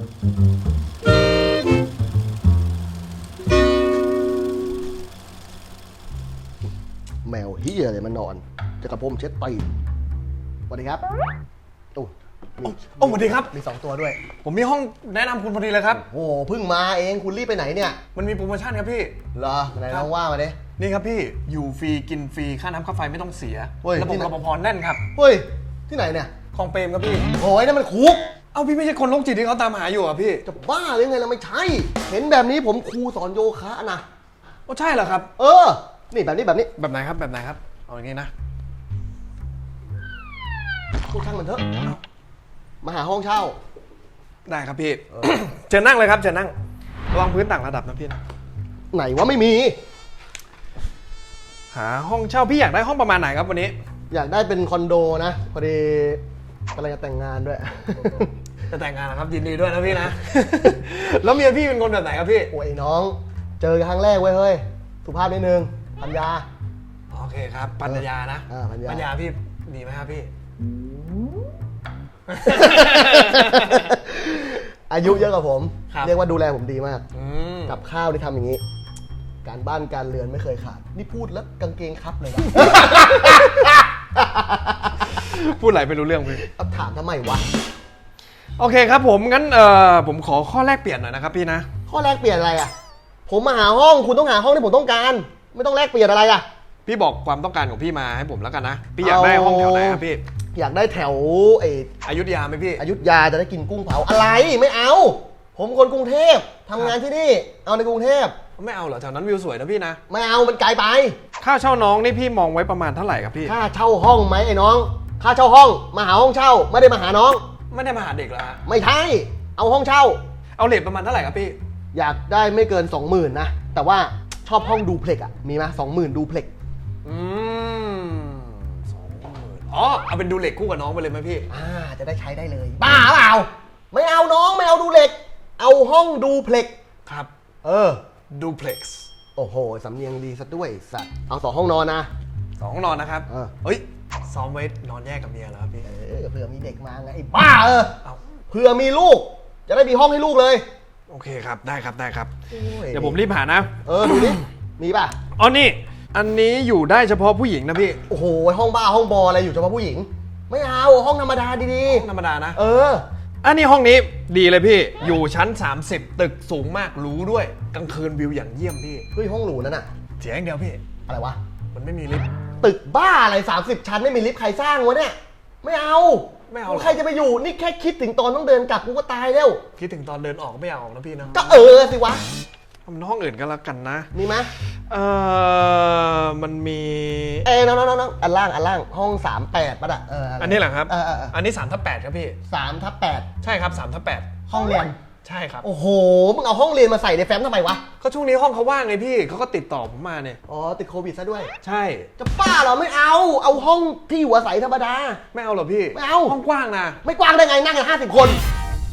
แมวเฮียอะไรมานอน จะกระผมเช็ดตีนสวัสดีครับโอ้มีโอ้สวัสดีครับ มีสองตัวด้วย ผมมีห้องแนะนำคุณพอดีเลยครับ โอ้โหเพิ่งมาเองคุณรีบไปไหนเนี่ยมันมีโปรโมชั่นครับพี่ เหรอไหนครัลบองว่ามาดิ นี่ครับพี่ อยู่ฟรีกินฟรี ค่าน้ำค่าไฟไม่ต้องเสีย เฮ้ยระบบที่ไหน รปภแน่นครับ เฮ้ย ที่ไหนเนี่ย คลองเปรมครับพี่ โอ้ยนั่นมันคุก เอ้าพี่ไม่ใช่คนโรคจิตที่เขาตามหาอยู่อะพี่จะบ้าหรือไงเราไม่ใช่ เห็นแบบนี้ผมครูสอนโยคะนะ โอ้ใช่เหรอครับ เออ นี่แบบนี้แบบนี้แบบไหนครับแบบไหนครับ เอาอย่างนี้นะ พูดช่างมันเถอะมาหาห้องเช่า ได้ครับพี่ เชิญนั่งเลยครับเชิญนั่งระวังพื้นต่างระดับนะพี่นะ ไหนว่าไม่มี หาห้องเช่าพี่อยากได้ห้องประมาณไหนครับวันนี้ อยากได้เป็นคอนโดนะ พอดีกำลังจะแต่งงานด้วย จะแต่งงานนะครับยินดีด้วยนะพี่นะ แล้วเมียพี่เป็นคนแบบไหนครับพี่โอ้ยน้อง เจอกันครั้งแรกเว้ยเฮ้ยสุภาพนิดนึงปัญญา โอเคครับ ปัญญานะอ่าปัญญาปัญญาพี่ดีไหมครับพี่ อายุเยอะกว่าผม ครับ เรียกว่าดูแลผมดีมาก อืมกับข้าวที่ทำอย่างนี้ การบ้านการเรือนไม่เคยขาด นี่พูดแล้วกางเกงครับเลยวะพูดอะไรไม่รู้เรื่องพี่ เอาถามทำไมวะ โอเคครับผมงั้นเอ่อผมขอข้อแรกเปลี่ยนหน่อยนะครับพี่นะ ข้อแรกเปลี่ยนอะไรอะ ผมมาหาห้องคุณต้องหาห้องที่ผมต้องการ ไม่ต้องแลกเปลี่ยนอะไรอะ พี่บอกความต้องการของพี่มาให้ผมแล้วกันนะ พี่อยากได้ห้องแถวไหนครับพี่อยากได้แถวไออยุธยาไหมพี่ อยุธยาจะได้กินกุ้งเผาอะไรไม่เอา ผมคนกรุงเทพทำงานที่นี่ เอาในกรุงเทพไม่เอาเหรอแถวนั้นวิวสวยนะพี่นะ ไม่เอามันไกลไป ค่าเช่าน้องนี่พี่มองไว้ประมาณเท่าไหร่ครับพี่ ค่าเช่าห้องไหมไอ้น้อง ค่าเช่าห้องมาหาห้องเช่าไม่ได้มาหาน้อง ไม่ได้มาหาเด็กเหรอฮะไม่ใช่ เอาห้องเช่า เอาเลทประมาณเท่าไหร่ครับพี่ อยากได้ไม่เกิน 20,000นะ แต่ว่าชอบห้องดูเพล็กอะมีไหมสองหมื่นดูเพล็กอืมสองหมื่นอ๋อ เอาเป็นดูเหล็กคู่กับน้องไปเลยไหมพี่ อ่าจะได้ใช้ได้เลย บ้าเปล่า ไม่เอาน้องไม่เอาดูเหล็ก เอาห้องดูเพล็ก ครับ เออ ดูเพล็กซ์โอ้โห สำเนียงดีซะด้วยสัตว์ เอาสองห้องนอนนะ สองห้องนอนนะครับ เออ เฮ้ย ซ้อมไว้นอนแยกกับเมียเหรอครับพี่ เออเผื่อมีเด็กมาไงไอ้บ้าเออเอาเผื่อมีลูก จะได้มีห้องให้ลูกเลยโอเคครับได้ครับได้ครับ โอ้ยเดี๋ยวผมรีบหานะ เออดูดิมีป่ะอ๋อนี่ อันนี้อยู่ได้เฉพาะผู้หญิงนะพี่ โอ้โหห้องบ้าห้องบออะไรอยู่เฉพาะผู้หญิง ไม่เอาห้องธรรมดาดีธรรมดานะ ๆเออ อันนี้ห้องนี้ดีเลยพี่ อยู่ชั้น 30 ตึกสูงมากหรู้ด้วย กลางคืนวิวอย่างเยี่ยมพี่ เฮ้ยห้องหรูนั่นน่ะ เสียอย่างเดียวพี่ อะไรวะ มันไม่มีลิฟต์ ตึกบ้าอะไร 30 ชั้นไม่มีลิฟต์ใครสร้างวะเนี่ย ไม่เอาไม่เอาหรอใครจะไปอยู่นี่แค่คิดถึงตอนต้องเดินกลับกูก็ตายแล้ว คิดถึงตอนเดินออกก็ไม่อยากออกนะพี่นะก็เออสิวะทำห้องอื่นก็แล้วกันนะ มีไหมเออมันมี เอ้ยน้องน้องน้องอันล่างอันล่างห้อง38ป่ะน่ะเอออัอันนี้เหรอครับ เออเออเอออันนี้3ทับ8ครับพี่ สามทับแปดใช่ครับ3ทับห้องเรียน8 ใช่ครับ โอ้โห มึงเอาห้องเรียนมาใส่ในแฟ้มทำไมวะ ก็ช่วงนี้ห้องเขาว่างไงพี่เขาก็ติดต่อผมมาเนี่ย อ๋อ ติดโควิดซะด้วย ใช่ จะป้าเหรอ ไม่เอา เอาห้องที่อยู่อาศัยธรรมดา ไม่เอาเหรอพี่ไม่เอา ห้องกว้างนะ ไม่กว้างได้ไงนั่งกันห้าสิบคน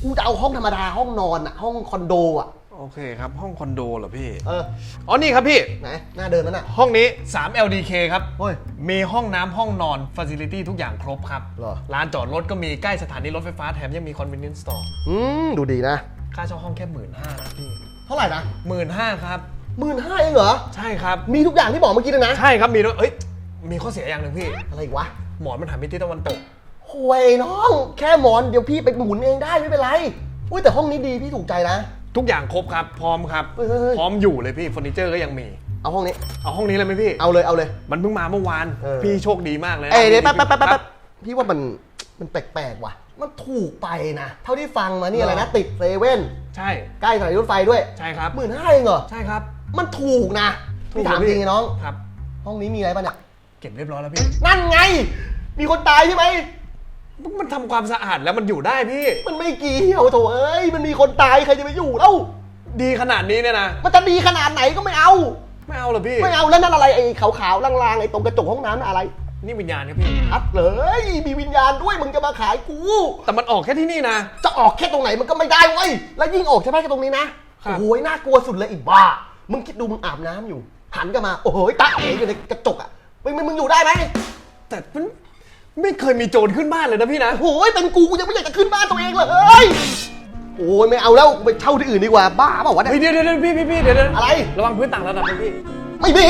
กูจะเอาห้องธรรมดาห้องนอนอะห้องคอนโดอะโอเคครับ ห้องคอนโดเหรอพี่ เออ อ๋อ นี่ครับพี่ ไหน หน้าเดินนั่นน่ะห้องนี้ 3 LDK ครับ เฮ้ยมีห้องน้ำห้องนอนฟ a c i l i t y ทุกอย่างครบครับ เหรอ ร้านจอดรถก็มีใกล้สถานีรถไฟฟ้าแถมยังมี convenience store อืม ดูดีนะ ค่าเช่าห้องแค่หมื่นห้านะพี่เท่าไหร่นะหมื่นห้าครับ หมื่นห้าเองเหรอ ใช่ครับ มีทุกอย่างที่บอกเมื่อกี้เลยนะ ใช่ครับมีด้วยเอ้ยมีข้อเสียอย่างหนึ่งพี่ อะไรอีกวะหมอนมันหันไปทิศตะวันตกห่วยน้อง แค่หมอนเดี๋ยวพี่ไปหมุนเองได้ไม่เป็นไรอุ้ยแต่ห้องนี้ดีพี่ถูกใจนะ ทุกอย่างครบครับ พร้อมครับ เฮ้ยเฮ้ยเฮ้ย พร้อมอยู่เลยพี่เฟอร์นิเจอร์ก็ยังมี เอาห้องนี้ เอาห้องนี้เลยไหมพี่ เอาเลยเอาเลย มันเพิ่งมาเมื่อวาน เออ พี่โชคดีมากเลยนะเอ้ยเดี๋ยวแป๊บแป๊บแป๊บคแป๊รับพี่ว่ามัน มันแปลกๆว่ะ มันถูกไปนะ เท่าที่ฟังมานี่อะไรนะ ติดเซเว่นใช่ ใกล้สถานีรถไฟด้วยใช่ครับ หมื่นห้าเองเหรอ ใช่ครับ มันถูกนะพี่ถามจริงไอ้น้อง ครับ ห้องนี้มีอะไรป่ะเนี่ยเก็บเรียบร้อยแล้วพี่ นั่นไง มีคนตายใช่ไหม มันทำความสะอาดแล้วมันอยู่ได้พี่ มันไม่เกี่ยวโถเอ้ย มันมีคนตายใครจะไปอยู่เล่า ดีขนาดนี้เนี่ยนะ มันจะดีขนาดไหนก็ไม่เอา ไม่เอาเหรอพี่ ไม่เอาแล้วนั่นอะไรไอ้ขาวๆลางๆไอ้ตรงกระจกห้องน้ำน่ะอะไร นี่วิญญาณครับพี่ อัดเลย มีวิญญาณด้วยมึงจะมาขายกู แต่มันออกแค่ที่นี่นะ จะออกแค่ตรงไหนมันก็ไม่ได้เว้ย แล้วยิ่งออกใช่ไหมแค่ตรงนี้นะ ครับ โอ้ยน่ากลัวสุดเลยอีบ้า มึงคิดดูมึงอาบน้ำอยู่ หันกลับมา โอ้โหตาเอ๋อยู่ในกระจกอะมึงมึงมึงอยู่ได้ไหมแต่มันไม่เคยมีโจรขึ้นบ้านเลยนะพี่นะ โอ้ยเป็นกูกูยังไม่อยากจะขึ้นบ้านตัวเองเลยโอ้ยไม่เอาแล้วไปเช่าที่อื่นดีกว่าบ้าเปล่าวะเนี่ย เฮ้ยเดี๋ยวเดี๋ยวเดี๋ยวพี่พี่พี่เดี๋ยวเดี๋ยวอะไร ระวังพื้นต่างระดับนะพี่ ไม่มี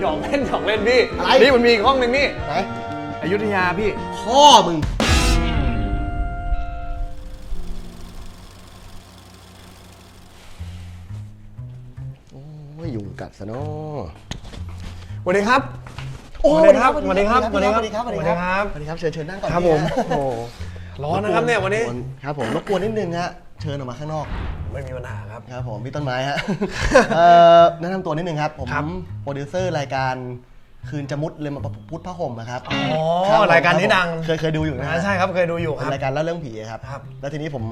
หยอกเล่นหยอกเล่นพี่อะไร นี่มันมีอีกห้องหนึ่งนี่ไหนอยุธยาพี่ พ่อมึง โอ้ยยุงกัดซะเนาะสวัสดีครับ โอ้สวัสดีครับสวัสดีครับสวัสดีครับสวัสดีครับสวัสดีครับสวัสดีครับ เชิญเชิญนั่งก่อนครับผมนะโอ้ร้อนนะครับเนี่ยวันนี้ครับผมรบกวนนิดนึงฮะ เชิญออกมาข้างนอก ไม่มีปัญหาครับ ครับผมพี่ต้นไม้ฮะ เอ่อแนะนำตัวนิดนึงครับ ผมครับ โปรดิวเซอร์รายการคืนจะมุดเลยมาพุทธพระห่มนะครับอ๋อคบผมรายการนี้ดังเคยเคยดูอยู่นะอ่าใช่ครับเคยดูอยู่คเป็นรับรายการเล่าเรื่องผีครับ ครับ แล้วทีนี้ผม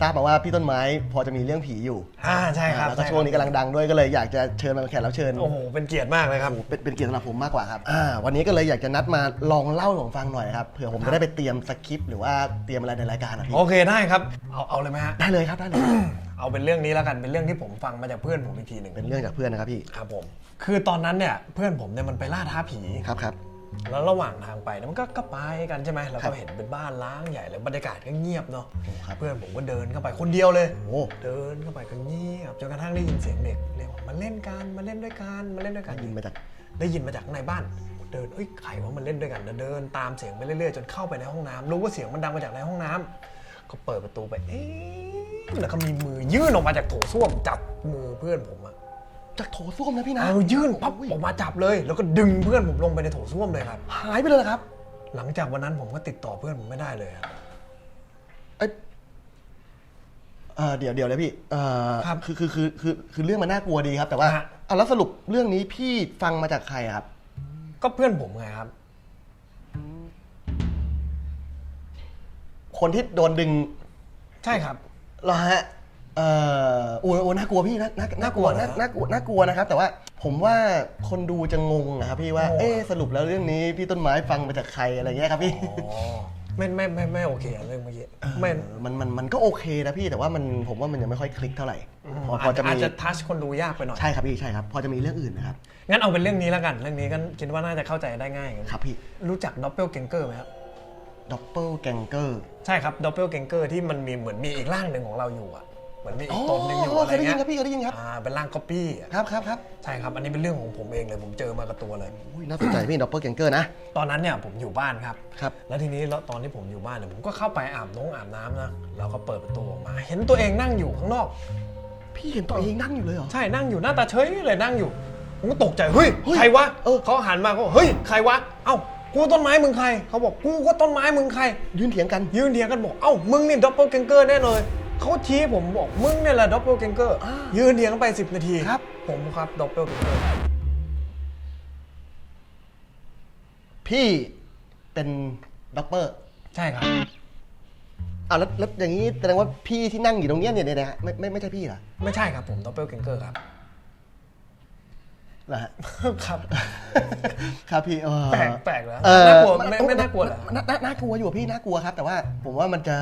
ทราบมาว่าพี่ต้นไม้พอจะมีเรื่องผีอยู่อ่าใช่ครับแล้วก็ใช่วงนี้กำลังดังด้วยก็เลยอยากจะเชิญมาเป็นแขกรับเชิญโอ้โหเป็นเกียรติมากเลยครับเป็นเป็นเกียรติสำหรับผมมากกว่าครับอ่าวันนี้ก็เลยอยากจะนัดมาลองเล่าให้ผมฟังหน่อยครับเผื่อผมจะได้ไปเตรียมสคริปต์หรือว่าเตรียมอะไรในรายการนะพี่โอเคได้ครับเอาเอาเลยไหมฮะได้เลยครับได้เลยเอาเป็นเรื่องนี้แล้วกันเป็นเรื่องที่ผมฟังมาจากเพื่อนผมอีกทีหนึ่งเป็นเรื่องจากเพื่อนนะครับพี่ครับผมคือตอนนั้นเนี่ยเพื่อนผมเนี่ยมันไปล่าท้าผีครับครับ แล้วระหว่างทางไปเนี่ยมันก็ก็ไปกันใช่ไหมแล้วครัก็บเห็นเป็นบ้านล้างใหญ่เลยบรรยากาศก็เงียบเนาะครับเพื่อนผมก็เดินเข้าไปคนเดียวเลยโอ้เดินเข้าไปก็เงียบจนกระทั่งได้ยินเสียงเด็กเรียกว่ามาเล่นกันมาเล่นด้วยกันมาเล่นด้วยกันได้ยินมาจากได้ยินมาจากข้างในบ้าน เดินเอ้ยใครว่ามันเล่นด้วยกันเดินตามเสียงไปเรื่อยๆจนเข้าไปในห้องน้ำรู้ว่าเสียงมันดังมาจากในห้องน้ำก็เปิดประตูไปเอ๊ะแล้วก็มีมือยื่นออกมาจากโถส้วมจับมือเพื่อนผมอะ จากโถส้วมนะพี่นะเอายื่นปั๊บออกมาจับเลย แล้วก็ดึงเพื่อนผมลงไปในโถส้วมเลยครับ หายไปเลยเหรอครับ หลังจากวันนั้นผมก็ติดต่อเพื่อนผมไม่ได้เลยครับเอ้ยเอ่อเดี๋ยวเดี๋ยวเลยพี่เอ่อครับคือคือคือคือคือเรื่องมันน่ากลัวดีครับ แต่ว่าฮะ เอาแล้วสรุปเรื่องนี้พี่ฟังมาจากใครอะครับ ก็เพื่อนผมไงครับ คนที่โดนดึงใช่ครับ เหรอฮะ เอ่อโอ้ยโอ้ยน่ากลัวพี่น่าน่าน่ากลัวน่ากลัวน่าเหรอน่ากลัวน่ากลัวนะครับ แต่ว่าผมว่าคนดูจะงงนะครับพี่ว่าโอ้เอ๊ะสรุปแล้วเรื่องนี้พี่ต้นไม้ฟังมาจากใครอะไรเงี้ยครับพี่อ๋อไม่ไม่ไม่ไม่โอเคอะเรื่องเมื่อกี้ไม่เออมันมันมันก็โอเคนะพี่แต่ว่ามันผมว่ามันยังไม่ค่อยคลิกเท่าไหร่ พอพอจะอาจมี จะทัชคนดูยากไปหน่อย ใช่ครับพี่ใช่ครับ พอจะมีเรื่องอื่นนะครับ งั้นเอาเป็นเรื่องนี้แล้วกัน เรื่องนี้ก็คิดว่าน่าจะเข้าใจได้ง่ายครับพี่รู้จักด็อปเปิลเกงเกอร์ไหมครับ ด็อปเปิลแกงเกอร์ ใช่ครับด็อปเปิลเกงเกอร์ที่มันมีเหมือนมีอีกร่างหนึ่งของเราอยู่อะ เหมือนมีอีกตนหนึ่งอยู่อ๋ออะไรเคยได้ยิเงี้นยครับพี่เคยได้ยินครับอ่าเป็นร่างก๊อปปี้อะครับครับครับใช่ครับอันนี้เป็นเรื่องของผมเองเลยผมเจอมากับตัวเลยอุ้ยน่าสนใจพี่ด็อปเปิลแกงเกอร์นะตอนนั้นเนี่ยผมอยู่บ้านครับครับแล้วทีนี้แล้วตอนที่ผมอยู่บ้านเนี่ยผมก็เข้าไปอาบน้องอาบน้ำนะแล้วก็เปิดประตูออกมา เห็นตัวเองนั่งอยู่ข้างนอก พี่เห็นตัวเองนั่งอยู่เลยเหรอใช่นั่งอยู่หน้าตาเฉยเลยนั่งอยู่ผมก็ตกใจเฮ้ยเฮ้ยใครวะเออเขาหันมาเขาบอกเฮ้ยใครวะเอ้ากูต้นไม้มึงใคร เขาบอกกูก็ต้นไม้มึงใคร ยืนเถียงกัน ยืนเถียงกันบอก เอ้า มึงนี่ด็อปเปิลเกงเกอร์แน่เลย เขาชี้ผมบอกมึงเนี่ยแหละด็อปเปิลเกงเกอร์อ่ายืนเถียงกันไป 10 นาทีครับ ผมครับด็อปเปิลเกงเกอร์พี่เป็นด็อปเปอร์ใช่ครับอ่าแล้วแล้วอย่างนี้แสดงว่าพี่ที่นั่งอยู่ตรงเนี้ยเนี่ยเนี่ยนะไม่ไม่ไม่ใช่พี่เหรอ ไม่ใช่ครับผมด็อปเปิลเกงเกอร์ครับ เหรอฮะครับ ครับพี่เออแปลกแปลกเหรอเออน่ากลัวไม่ไม่น่ากลัวเหรอน่าน่ากลัวอยู่อะพี่น่ากลัวครับ แต่ว่าผมว่ามันจะ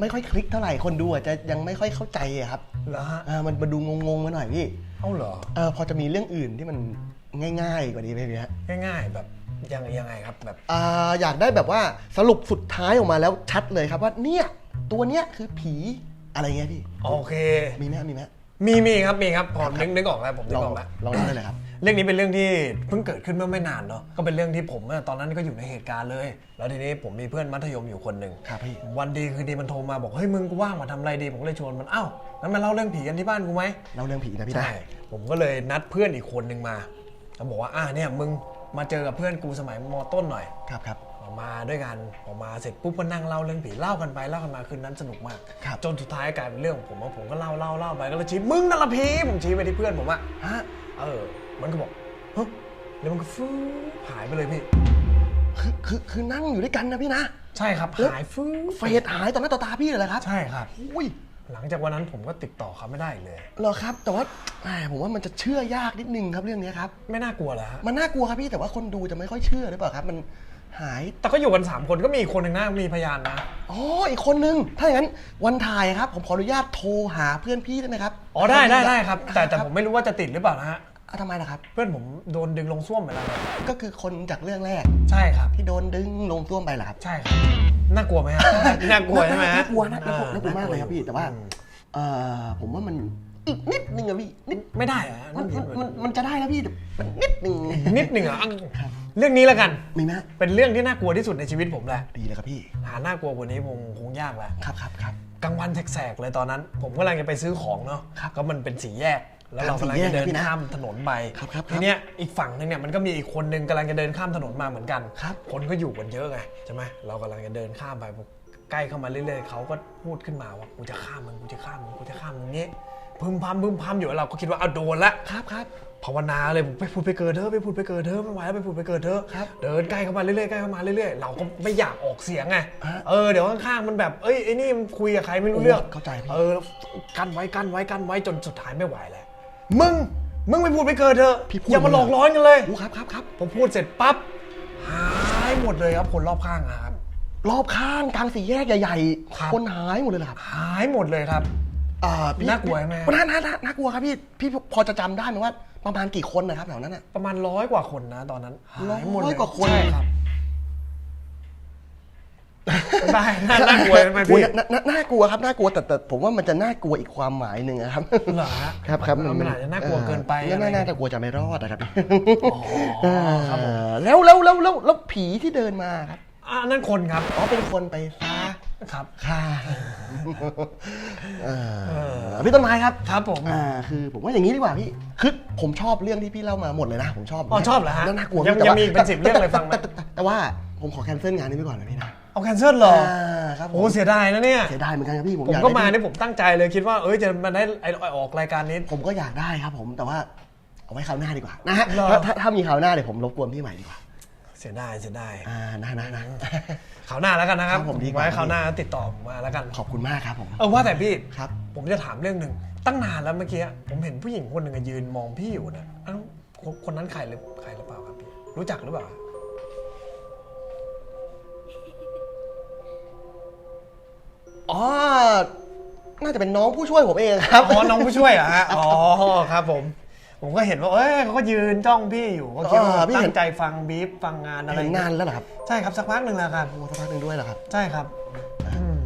ไม่ค่อยคลิกเท่าไหร่คนดูอาจจะยังไม่ค่อยเข้าใจอะครับเหรอฮะอ่ามันมาดูงงๆมาหน่อยพี่เอ้าเหรอเออพอจะมีเรื่องอื่นที่มันง่าย ๆ กว่านี้ไหมพี่ฮะง่ายๆแบบยังยังไงครับแบบอ่าอยากได้แบบว่าสรุปสุดท้ายออกมาแล้วชัดเลยครับว่าเนี่ยตัวเนี้ยคือผีอะไรเงี้ยพี่ โอเค มีไหมมีไหมมีมีครับมีครับพอนึกนึกออกแล้วผมนึลกองออกแล้วลองเล่าได้เลยครับ เรื่องนี้เป็นเรื่องที่เพิ่งเกิดขึ้นเมื่อไม่นานเนาะก็เป็นเรื่องที่ผมอะตอนนั้นก็อยู่ในเหตุการณ์เลย แล้วทีนี้ผมมีเพื่อนมัธยมอยู่คนหนึ่งครับพี่วันดีคืนดีมันโทรมาบอกเฮ้ยมึงกูว่างมาทำอะไรดีผมก็เลยชวนมันเอ้างั้นมาเล่าเรื่องผีกันที่บ้านกูไหม เล่าเรื่องผีนะพี่นะ ใช่ ผมก็เลยนัดเพื่อนอีกคนหนึ่งมาเขาบอกว่า อะเนี่ยมึงมาเจอกับเพื่อนกูสมัยมต้นหน่อย ครับครับออกมาด้วยกันออกมาเสร็จปุ๊บก็นั่งเล่าเรื่องผีเล่ากันไปเล่ากันมาคืนนั้นสนุกมาก ครับ จนสุดท้ายกลายเป็นเรื่องของผมว่าผมก็เล่าเล่าเล่าไปก็เลยชี้มึงนั่นละผีผมชี้ไปที่เพื่อนผมว่าฮะ เออ มันก็บอกเฮ้ยแล้วมันก็ฟื้หายไปเลยพี่คือคือคือนั่งอยู่ด้วยกันนะพี่นะใช่ครับหายฟื้เฟดหายต่อหน้าต่อตาพี่เลยเหรอครับใช่ครับ อุ้ยหลังจากวันนั้นผมก็ติดต่อเขาไม่ได้อีกเลย เหรอครับ แต่ว่าแหมผมว่ามันจะเชื่อยากนิดนึงครับเรื่องนี้ครับ ไม่น่ากลัวเหรอฮะมันน่ากลัวครับพี่แต่ว่าคนดูจะไม่ค่อยเชื่อหรือเปล่าครับ มันหายแต่ก็อยู่กันสามคนก็มีอีกคนหนึ่งนะมีพยานนะอ๋ออีกคนนึงถ้าอย่างนั้นวันถ่ายครับ ผมขออนุญาตโทรหาเพื่อนพี่ได้ไหมครับอ๋อได้ได้ได้ครับ แต่แต่ผมไม่รู้ว่าจะติดหรือเปล่านะฮะ อะทำไมล่ะครับ เพื่อนผมโดนดึงลงส้วมไปแล้วครับก็คือคนจากเรื่องแรก ใช่ครับ ที่โดนดึงลงส้วมไปเหรอครับใช่ครับน่ากลัวไหมฮะน่ากลัวใช่ไหมฮะน่ากลัวนะน่ากลัวอ่น่ากลัวมากเลยครับพี่แต่ว่าอืมเอ่อผมว่ามันอีกนิดนึงอะพี่นิดไม่ได้เหรอฮะมันมันมันมันจะได้แล้วพี่แต่มันนิดนึงนิดหนึ่งเหรอะเรื่องนี้แล้วกัน มีไหมเป็นเรื่องที่น่ากลัวที่สุดในชีวิตผมแหละดีเลยครับพี่ หาน่ากลัวกว่านี้คงคงยากแล้ว ครับครับครับ กลางวันแสกๆเลยตอนนั้น ผมกำลังจะไปซื้อของเนาะครับก็มันเป็นสี่แยก แล้วเราทางกำลังสี่แยจะกเดินพี่นะข้ามถนนไปครับครับทีเนี้ยอีกฝั่งหนึงเนี่ยมันก็มีอีกคนนึงกำลังจะเดินข้ามถนนมาเหมือนกันครับคนก็อยู่กันเยอะไงใช่ไหมเรากำลังจะเดินข้ามไปใกล้เข้ามาเรื่อยๆเขาก็พูดขึ้นมาว่ากูจะข้ามมึงกูจะข้ามมึงกูจะข้ามมึงนี้พึมพำพึมพำอยู่แล้วเราก็คิดว่าเอาโดนละครับครับภาวนาเลยผมไปพูดไปเกิดเธอะไปพูดไปเกิดเธอะไม่ไหวแล้วไปพูดไปเกิดเธอะครับเดินใกล้เข้ามาเรื่อยๆใกล้เข้ามาเรื่อยๆเราก็ไม่อยากออกเสียงไงฮะเออเดี๋ยวข้างๆมันแบบเอ้ยไอ้นี่มันคุยกับใครไม่รู้เรื่องโอ้เข้าใจพี่เออกันไว้กันไว้กันไว้จนสุดท้ายไม่ไหวแล้ว มึง มึงไปพูดไปเกิดเธอะพี่พูดอย่ามาหลอกร้อนกันเลยโอ้ครับครับครับผมพูดเสร็จปั๊บหายหมดเลยครับคนรอบข้างอะครับ รอบข้างกลางสี่แยกใหญ่ครับ ๆ คนหายหมดเลยเหรอครับหายหมดเลยครับ อ่าพี่น่ากลัวไหม น่าน่าน่าน่ากลัวครับพี่พี่พอจะจำได้ไหมว่าประมาณกี่คนนะครับแถวนั้นอะ ประมาณร้อยกว่าคนนะตอนนั้นหายหมดเลร้อยกว่าคน ใช่ครับ ได้น่าน่ากลัวไหมโอ้ยพี่น่าน่าน่ากลัวครับน่ากลัวแต่แต่ผมว่ามันจะน่ากลัวอีกความหมายหนึ่งอะครับ เหรอฮะครับครับมันอาจจะน่ากลัวเกินไปน่าอะไร น่าอย่างเงี้ยน่าจะกลัวจะไม่รอดนะครับอ๋อครับผม อ่าแล้วแล้วแล้วแล้วแล้วผีที่เดินมาครับอ่านั่นคนครับอ๋อเป็นคนไปซาครับ ค่ะเอ่อพี่ต้นไม้ครับ ครับผม อ่าคือผมว่าอย่างนี้ดีกว่าพี่คือผมชอบเรื่องที่พี่เล่ามาหมดเลยนะ ผมชอบอ๋อชอบเหรอฮะน่ากลัวยังแต่ยังว่ามีเป็นสิบเรื่องเลยฟังไหม แต่แต่แต่แต่ว่าผมขอแคนเซิลงานนี้ไปก่อนนะพี่นะ เอาแคนเซิลเหรอาครับผมโอ้เสียดายนะเนี่ย เสียดายเหมือนกันครับพี่ผมผมอยากก็ได้มาพี่เนี่ยผมตั้งใจเลยคิดว่าเอ้ยจะมาได้ไอออกรายการนี้ ผมก็อยากได้ครับผมแต่ว่าเอาไว้คราวหน้าดีกว่านะฮะเหรอ ถ้าถ้าถ้ามีคราวหน้าเดี๋ยวผมรบกวนพี่ใหม่ดีกว่าเสียดายเสียดายอ่านะนะนะ ข่าวหน้าแล้วกันนะครับครับผมดีกว่า ไว้ข่าวหน้าติดต่อผมมาแล้วกันขอบคุณมากครับผม เออว่าแต่พี่ครับ ผมจะถามเรื่องหนึ่งตั้งนานแล้วเมื่อกี้ผมเห็นผู้หญิงคนหนึ่งอะยืนมองพี่อยู่นะอ้าวคนคนนั้นใครหรือใครหรือเปล่าครับพี่รู้จักหรือเปล่า อ๋อ น่าจะเป็นน้องผู้ช่วยผมเองครับ อ๋อน้องผู้ช่วยเหรอฮะอ๋อครับผม ผมก็เห็นว่าเอ้ยเขาก็ยืนจ้องพี่อยู่ก็คิดว่าเออพี่เห็ตั้นงใจฟังบีฟฟังงานอะไรเห็นนานแล้วเหรอครับใช่ครับสักพักหนึ่งแล้วครับ โอ้สักพักหนึ่งด้วยเหรอครับ ใช่ครับอืม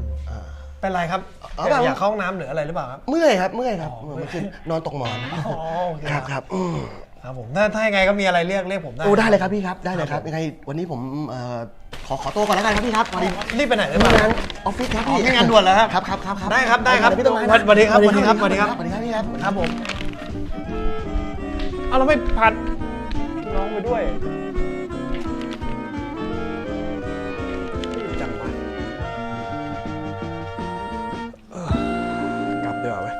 เป็นไรครับอ๋ออยากเปล่า อยากเข้าห้องน้ำหรืออะไรหรือเปล่าครับ เมื่อยครับ เมื่อยครับอ๋อเมื่อคืนนอนตกหมอนอ๋อโอเคครับครับอืม ครับผมถ้าถ้ายังไงก็มีอะไรเรียกเรียกผมได้ โอ้ได้เลยครับพี่ครับได้เลยครับผมยังไงวันนี้ผมเอ่อ ขอขอตัวก่อนแล้วกันครับพี่ครับพอดีรีบไปไหนหรือมีเปล่างานออฟฟิศครับอ๋อพี่มีงานด่วนเหรอครับครับครับครับครับได้ครับได้ครับพี่ต้นไม้นะสวัสดีครับสวัสดีครับสวัสดีครับ สวัสดีครับพี่ครับครับผมเอาเราไม่พัดน้องไปด้วยรีบจังวะเออกลับดีกว่าเว้ย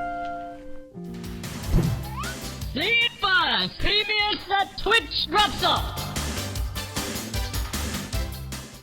Sleep Fast, PBS at Twitch drops off.